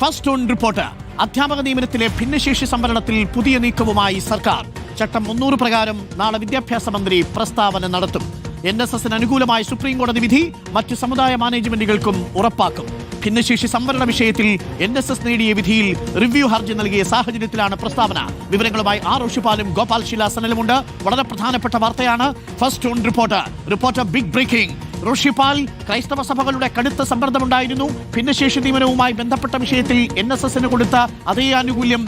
First on report. അധ്യാപക നിയമനത്തിലെ ഭിന്നശേഷി സംവരണത്തിൽ പുതിയ നീക്കവുമായി സർക്കാർ. ചട്ടം മുന്നൂറ് പ്രകാരം നാളെ വിദ്യാഭ്യാസ മന്ത്രി പ്രസ്താവന നടത്തും. എൻ എസ് എസിന് അനുകൂലമായ സുപ്രീം കോടതി വിധി മറ്റ് സമുദായ മാനേജ്മെന്റുകൾക്കും ഉറപ്പാക്കും. ഭിന്നശേഷി സംവരണ വിഷയത്തിൽ എൻ എസ് എസ് നേടിയ വിധിയിൽ റിവ്യൂ ഹർജി നൽകിയ സാഹചര്യത്തിലാണ് പ്രസ്താവന. വിവരങ്ങളുമായി ആർ ഋഷിപാലും ഗോപാൽ ശിലാസനലുമുണ്ട്. വളരെ പ്രധാനപ്പെട്ട വാർത്തയാണ് first on report. Reporter big breaking. Rishipal ക്രൈസ്തവ സഭകളുടെ കടുത്ത സമ്മർദ്ദമുണ്ടായിരുന്നു. ഭിന്നശേഷി നിയമനവുമായി ബന്ധപ്പെട്ട വിഷയത്തിൽ എൻ എസ് എസിന് കൊടുത്ത അതേ ആനുകൂല്യം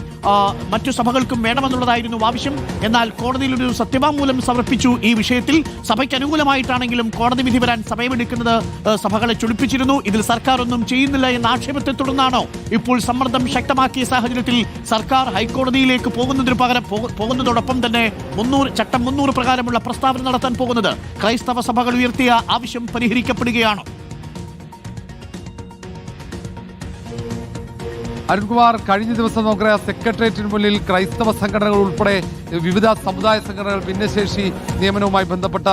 മറ്റു സഭകൾക്കും വേണമെന്നുള്ളതായിരുന്നു ആവശ്യം. എന്നാൽ കോടതിയിൽ ഒരു സത്യവാങ്മൂലം സമർപ്പിച്ചു. ഈ വിഷയത്തിൽ സഭയ്ക്ക് അനുകൂലമായിട്ടാണെങ്കിലും കോടതി വിധി വരാൻ സമയമെടുക്കുന്നത് സഭകളെ ചൊടിപ്പിച്ചിരുന്നു ഇതിൽ സർക്കാർ ഒന്നും ചെയ്യുന്നില്ല എന്ന ആക്ഷേപത്തെ തുടർന്നാണോ ഇപ്പോൾ സമ്മർദ്ദം ശക്തമാക്കിയ സാഹചര്യത്തിൽ സർക്കാർ ഹൈക്കോടതിയിലേക്ക് പോകുന്നതിന് പകരം പോകുന്നതോടൊപ്പം തന്നെ മുന്നൂറ് ചട്ടം മുന്നൂറ് പ്രകാരമുള്ള പ്രസ്താവന നടത്താൻ പോകുന്നത് ക്രൈസ്തവ സഭകൾ ഉയർത്തിയ ആവശ്യം പരിഹരിക്കപ്പെടുകയാണോ. അരുൺകുമാർ കഴിഞ്ഞ ദിവസം നമുക്കറിയാം സെക്രട്ടേറിയറ്റിന് മുന്നിൽ ക്രൈസ്തവ സംഘടനകൾ ഉൾപ്പെടെ വിവിധ സമുദായ സംഘടനകൾ ഭിന്നശേഷി നിയമനവുമായി ബന്ധപ്പെട്ട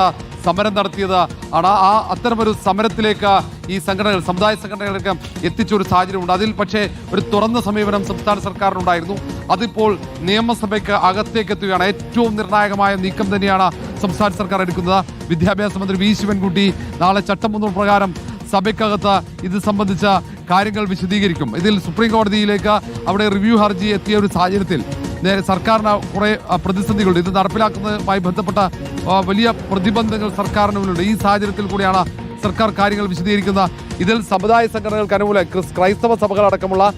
സമരം നടത്തിയത്. ആണ് ആ അത്തരമൊരു സമരത്തിലേക്ക് ഈ സംഘടനകൾ സമുദായ സംഘടനകളൊക്കെ എത്തിച്ച ഒരു സാഹചര്യമുണ്ട്. അതിൽ പക്ഷേ ഒരു തുറന്ന സമീപനം സംസ്ഥാന സർക്കാരിനുണ്ടായിരുന്നു. അതിപ്പോൾ നിയമസഭയ്ക്ക് അകത്തേക്ക് എത്തുകയാണ്. ഏറ്റവും നിർണായകമായ നീക്കം തന്നെയാണ് സംസ്ഥാന സർക്കാർ എടുക്കുന്നത്. വിദ്യാഭ്യാസ മന്ത്രി വി ശിവൻകുട്ടി നാളെ ചട്ടം മുന്നൂറ് പ്രകാരം സഭയ്ക്കകത്ത് ഇത് സംബന്ധിച്ച കാര്യങ്ങൾ വിശദീകരിക്കും. ഇതിൽ സുപ്രീം കോടതിയിലേക്ക് അവിടെ റിവ്യൂ ഹർജി എത്തിയ ഒരു സാഹചര്യത്തിൽ സർക്കാരിന് കുറേ പ്രതിസന്ധികളുണ്ട്. ഇത് നടപ്പിലാക്കുന്നതുമായി ബന്ധപ്പെട്ട വലിയ പ്രതിബന്ധങ്ങൾ സർക്കാരിന് മുന്നിലുണ്ട് ഈ സാഹചര്യത്തിൽ കൂടിയാണ് സർക്കാർ കാര്യങ്ങൾ വിശദീകരിക്കുന്നത്. ഇതിൽ സമുദായ സംഘടനകൾക്ക് അനുകൂല ക്രിസ്- ക്രൈസ്തവ സഭകളടക്കമുള്ള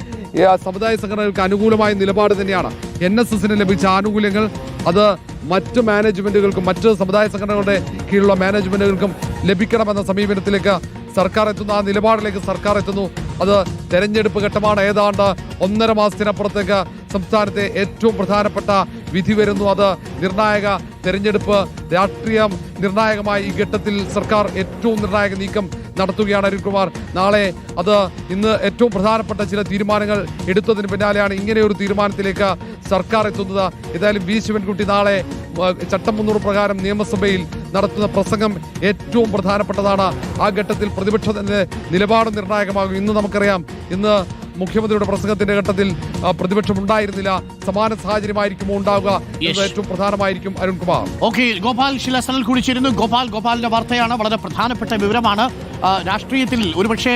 സമുദായ സംഘടനകൾക്ക് അനുകൂലമായ നിലപാട് തന്നെയാണ്. എൻ എസ് എസിന് ലഭിച്ച ആനുകൂല്യങ്ങൾ അത് മറ്റ് മാനേജ്മെന്റുകൾക്കും മറ്റ് സമുദായ സംഘടനകളുടെ കീഴിലുള്ള മാനേജ്മെന്റുകൾക്കും ലഭിക്കണമെന്ന സമീപനത്തിലേക്ക് സർക്കാർ എത്തുന്നു. ആ നിലപാടിലേക്ക് സർക്കാർ എത്തുന്നു. അത് തെരഞ്ഞെടുപ്പ് ഘട്ടമാണ്. ഏതാണ്ട് ഒന്നര മാസത്തിനപ്പുറത്തേക്ക് സംസ്ഥാനത്തെ ഏറ്റവും പ്രധാനപ്പെട്ട വിധി വരുന്നു. അത് നിർണായക തെരഞ്ഞെടുപ്പ് രാഷ്ട്രീയം നിർണായകമായ ഈ ഘട്ടത്തിൽ സർക്കാർ ഏറ്റവും നിർണായക നീക്കം നടത്തുകയാണ് അരുൺകുമാർ നാളെ അത് ഇന്ന് ഏറ്റവും പ്രധാനപ്പെട്ട ചില തീരുമാനങ്ങൾ എടുത്തതിന് പിന്നാലെയാണ് ഇങ്ങനെ ഒരു തീരുമാനത്തിലേക്ക് സർക്കാർ എത്തുന്നത്. ഏതായാലും വി ശിവൻകുട്ടി നാളെ ചട്ടം മുന്നൂറ് പ്രകാരം നിയമസഭയിൽ നടത്തുന്ന പ്രസംഗം ഏറ്റവും പ്രധാനപ്പെട്ടതാണ്. ആ ഘട്ടത്തിൽ പ്രതിപക്ഷത്തിന്റെ നിലപാട് നിർണായകമാകും. ഇന്ന് നമുക്കറിയാം ഇന്ന് മുഖ്യമന്ത്രിയുടെ പ്രസംഗത്തിന്റെ ഘട്ടത്തിൽ പ്രതിപക്ഷം ഉണ്ടായിരുന്നില്ല. സമാന സാഹചര്യമായിരിക്കുമോ ഉണ്ടാവുക എന്നത് ഏറ്റവും പ്രധാനമായിരിക്കും അരുൺകുമാർ ഓക്കെ ഗോപാൽ ശിലാസനൽ കൂടി ചേരുന്നു ഗോപാൽ ഗോപാലിന്റെ വാർത്തയാണ് വളരെ പ്രധാനപ്പെട്ട വിവരമാണ്. രാഷ്ട്രീയത്തിൽ ഒരുപക്ഷെ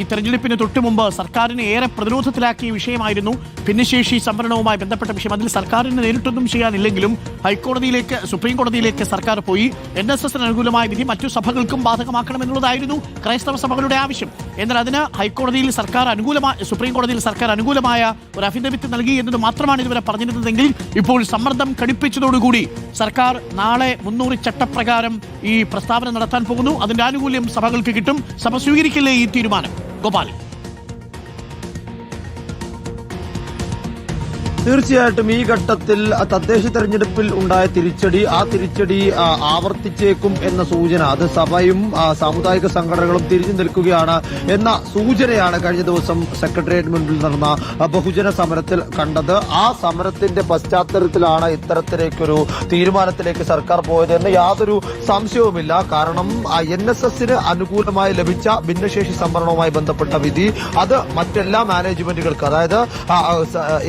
ഈ തെരഞ്ഞെടുപ്പിന് തൊട്ടു മുമ്പ് സർക്കാരിനെ ഏറെ പ്രതിരോധത്തിലാക്കിയ വിഷയമായിരുന്നു. ഭിന്നശേഷി സംവരണവുമായി ബന്ധപ്പെട്ട വിഷയം. അതിൽ സർക്കാരിന് നേരിട്ടൊന്നും ചെയ്യാനില്ലെങ്കിലും ഹൈക്കോടതിയിലേക്ക് സുപ്രീം കോടതിയിലേക്ക് സർക്കാർ പോയി. എൻ എസ് എസിന് അനുകൂലമായ വിധി മറ്റു സഭകൾക്കും ബാധകമാക്കണമെന്നുള്ളതായിരുന്നു ക്രൈസ്തവ സഭകളുടെ ആവശ്യം. എന്നാൽ അതിന് ഹൈക്കോടതിയിൽ സർക്കാർ അനുകൂലമായ സുപ്രീം കോടതിയിൽ സർക്കാർ അനുകൂലമായ ഒരു അഫിഡവിറ്റ് നൽകി എന്നത് മാത്രമാണ് ഇതുവരെ പറഞ്ഞിരുന്നതെങ്കിൽ ഇപ്പോൾ സമ്മർദ്ദം കടുപ്പിച്ചതോടുകൂടി സർക്കാർ നാളെ മുന്നൂറ് ചട്ടപ്രകാരം ഈ പ്രസ്താവന നടത്താൻ പോകുന്നു. അതിന്റെ ആനുകൂല്യം സഭകൾക്ക് കിട്ടും. സഭ സ്വീകരിക്കില്ലേ ഈ തീരുമാനം? ഗോപാൽ. തീർച്ചയായിട്ടും ഈ ഘട്ടത്തിൽ തദ്ദേശ തെരഞ്ഞെടുപ്പിൽ ഉണ്ടായ തിരിച്ചടി ആ തിരിച്ചടി ആവർത്തിച്ചേക്കും എന്ന സൂചന. അത് സഭയും സാമുദായിക സംഘടനകളും തിരിഞ്ഞു നിൽക്കുകയാണ് എന്ന സൂചനയാണ് കഴിഞ്ഞ ദിവസം സെക്രട്ടേറിയറ്റ് മുൻപിൽ നടന്ന ബഹുജന സമരത്തിൽ കണ്ടത്. ആ സമരത്തിന്റെ പശ്ചാത്തലത്തിലാണ് ഇത്തരത്തിലേക്കൊരു തീരുമാനത്തിലേക്ക് സർക്കാർ പോയത് എന്ന് യാതൊരു സംശയവുമില്ല. കാരണം എൻ എസ് എസിന് അനുകൂലമായി ലഭിച്ച ഭിന്നശേഷി സംവരണവുമായി ബന്ധപ്പെട്ട വിധി അത് മറ്റെല്ലാ മാനേജ്മെന്റുകൾക്ക് അതായത്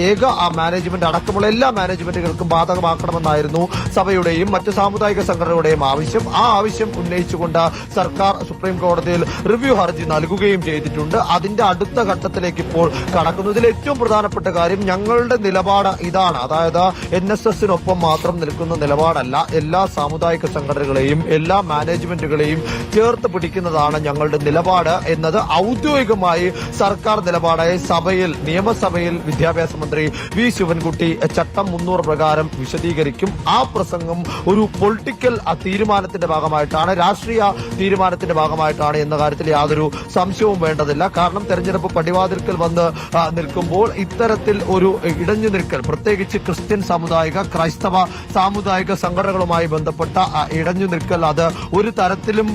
ഏക മാനേജ്മെന്റ് അടക്കമുള്ള എല്ലാ മാനേജ്മെന്റുകൾക്കും ബാധകമാക്കണമെന്നായിരുന്നു സഭയുടെയും മറ്റ് സാമുദായിക സംഘടനകളുടെയും ആവശ്യം. ആ ആവശ്യം ഉന്നയിച്ചുകൊണ്ട് സർക്കാർ സുപ്രീം കോടതിയിൽ റിവ്യൂ ഹർജി നൽകുകയും ചെയ്തിട്ടുണ്ട്. അതിന്റെ അടുത്ത ഘട്ടത്തിലേക്ക് ഇപ്പോൾ കടക്കുന്നു. ഇതിൽ ഏറ്റവും പ്രധാനപ്പെട്ട കാര്യം ഞങ്ങളുടെ നിലപാട് ഇതാണ്. അതായത് എൻ എസ് എസിനൊപ്പം മാത്രം നിൽക്കുന്ന നിലപാടല്ല. എല്ലാ സാമുദായിക സംഘടനകളെയും എല്ലാ മാനേജ്മെന്റുകളെയും ചേർത്ത് പിടിക്കുന്നതാണ് ഞങ്ങളുടെ നിലപാട് എന്നത് ഔദ്യോഗികമായി സർക്കാർ നിലപാടായി സഭയിൽ നിയമസഭയിൽ വിദ്യാഭ്യാസ മന്ത്രി വി ശിവൻകുട്ടി ചട്ടം മുന്നൂറ് പ്രകാരം വിശദീകരിക്കും. ആ പ്രസംഗം ഒരു പൊളിറ്റിക്കൽ തീരുമാനത്തിന്റെ ഭാഗമായിട്ടാണ് രാഷ്ട്രീയ തീരുമാനത്തിന്റെ ഭാഗമായിട്ടാണ് എന്ന കാര്യത്തിൽ യാതൊരു സംശയവും വേണ്ടതില്ല. കാരണം തെരഞ്ഞെടുപ്പ് പടിവാതിൽക്കൽ വന്ന് നിൽക്കുമ്പോൾ ഇത്തരത്തിൽ ഒരു ഇടഞ്ഞു നിൽക്കൽ പ്രത്യേകിച്ച് ക്രിസ്ത്യൻ സാമുദായിക ക്രൈസ്തവ സാമുദായിക സംഘടനകളുമായി ബന്ധപ്പെട്ട ഇടഞ്ഞു നിൽക്കൽ അത് ഒരു തരത്തിലും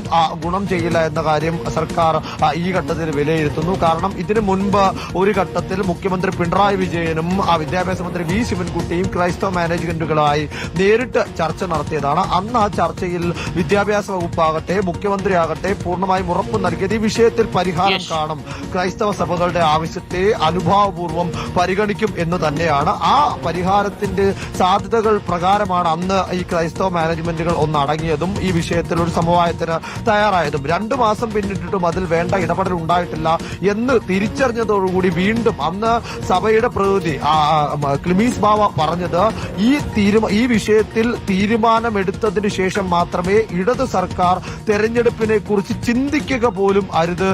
ഗുണം ചെയ്യില്ല എന്ന കാര്യം സർക്കാർ ഈ ഘട്ടത്തിൽ വിലയിരുത്തുന്നു. കാരണം ഇതിനു മുൻപ് ഒരു ഘട്ടത്തിൽ മുഖ്യമന്ത്രി പിണറായി വിജയനും വിദ്യാഭ്യാസ വിദ്യാഭ്യാസ മന്ത്രി വി ശിവൻകുട്ടിയും ക്രൈസ്തവ മാനേജ്മെന്റുകളുമായി നേരിട്ട് ചർച്ച നടത്തിയതാണ്. അന്ന് ആ ചർച്ചയിൽ വിദ്യാഭ്യാസ വകുപ്പാകട്ടെ മുഖ്യമന്ത്രിയാകട്ടെ പൂർണമായും ഉറപ്പ് നൽകിയത് ഈ വിഷയത്തിൽ പരിഹാരം കാണും. ക്രൈസ്തവ സഭകളുടെ ആവശ്യത്തെ അനുഭാവപൂർവം പരിഗണിക്കും എന്ന് തന്നെയാണ്. ആ പരിഹാരത്തിന്റെ സാധ്യതകൾ പ്രകാരമാണ് അന്ന് ഈ ക്രൈസ്തവ മാനേജ്മെന്റുകൾ ഒന്ന് അടങ്ങിയതും ഈ വിഷയത്തിൽ ഒരു സമവായത്തിന് തയ്യാറായതും. രണ്ടു മാസം പിന്നിട്ടിട്ടും അതിൽ വേണ്ട ഇടപെടൽ ഉണ്ടായിട്ടില്ല എന്ന് തിരിച്ചറിഞ്ഞതോടുകൂടി വീണ്ടും അന്ന് സഭയുടെ പ്രതിനിധി മ, ക്ലിമീസ് ബാവ പറഞ്ഞത് ഈ തീരുമാ ഈ വിഷയത്തിൽ തീരുമാനമെടുത്തതിന് ശേഷം മാത്രമേ ഇടത് സർക്കാർ തെരഞ്ഞെടുപ്പിനെ കുറിച്ച് ചിന്തിക്കുക പോലും അരുത്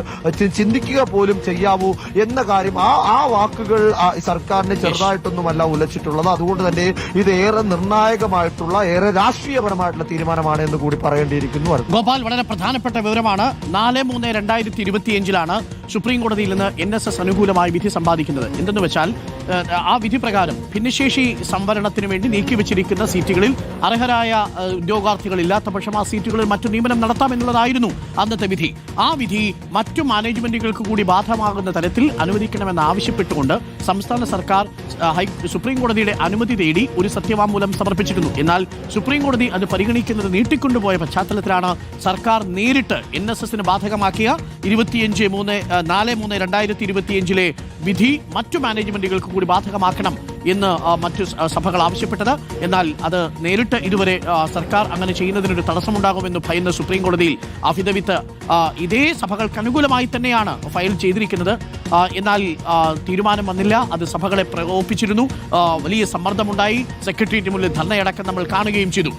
ചിന്തിക്കുക പോലും ചെയ്യാവൂ എന്ന കാര്യം ആ ആ വാക്കുകൾ സർക്കാരിനെ ചെറുതായിട്ടൊന്നുമല്ല ഉലച്ചിട്ടുള്ളത്. അതുകൊണ്ട് തന്നെ ഇത് ഏറെ നിർണായകമായിട്ടുള്ള ഏറെ രാഷ്ട്രീയപരമായിട്ടുള്ള തീരുമാനമാണ് എന്ന് കൂടി പറയേണ്ടിയിരിക്കുന്നു. ഗോപാൽ വളരെ പ്രധാനപ്പെട്ട വിവരമാണ്. നാല് മൂന്ന് രണ്ടായിരത്തി ഇരുപത്തിയഞ്ചിലാണ് സുപ്രീം കോടതിയിൽ നിന്ന് എൻ എസ് എസ് അനുകൂലമായി വിധി സമ്പാദിക്കുന്നത്. എന്തെന്ന് വെച്ചാൽ ആ വിധി പ്രകാരം ഭിന്നശേഷി സംവരണത്തിന് വേണ്ടി നീക്കിവെച്ചിരിക്കുന്ന സീറ്റുകളിൽ അർഹരായ ഉദ്യോഗാർത്ഥികൾ ഇല്ലാത്ത പക്ഷം ആ സീറ്റുകളിൽ മറ്റു നിയമനം നടത്താമെന്നുള്ളതായിരുന്നു അന്നത്തെ വിധി. ആ വിധി മറ്റു മാനേജ്മെന്റുകൾക്ക് കൂടി ബാധമാകുന്ന തരത്തിൽ അനുവദിക്കണമെന്ന് ആവശ്യപ്പെട്ടുകൊണ്ട് സംസ്ഥാന സർക്കാർ ഹൈ സുപ്രീം കോടതിയുടെ അനുമതി തേടി ഒരു സത്യവാങ്മൂലം സമർപ്പിച്ചിരുന്നു എന്നാൽ സുപ്രീം കോടതി അത് പരിഗണിക്കുന്നത് നീട്ടിക്കൊണ്ടുപോയ പശ്ചാത്തലത്തിലാണ് സർക്കാർ നേരിട്ട് എൻ എസ് എസിന് ബാധകമാക്കിയ ഇരുപത്തിയഞ്ച് മൂന്ന് നാല് മൂന്ന് രണ്ടായിരത്തി ഇരുപത്തിയഞ്ചിലെ വിധി മറ്റു മാനേജ്മെന്റുകൾക്ക് കൂടി ബാധകമാക്കണം എന്ന് മറ്റു സഭകൾ ആവശ്യപ്പെട്ടത്. എന്നാൽ അത് നേരിട്ട് ഇതുവരെ സർക്കാർ അങ്ങനെ ചെയ്യുന്നതിനൊരു തടസ്സമുണ്ടാകുമെന്ന് ഭയന്ന് സുപ്രീം കോടതിയിൽ അഫിദവിത്ത് ഇതേ സഭകൾക്ക് അനുകൂലമായി തന്നെയാണ് ഫയൽ ചെയ്തിരിക്കുന്നത്. എന്നാൽ തീരുമാനം വന്നില്ല. അത് സഭകളെ പ്രകോപിപ്പിച്ചിരുന്നു. വലിയ സമ്മർദ്ദമുണ്ടായി. സെക്രട്ടേറിയറ്റ് മുന്നിൽ ധർണയടക്കം നമ്മൾ കാണുകയും ചെയ്തു.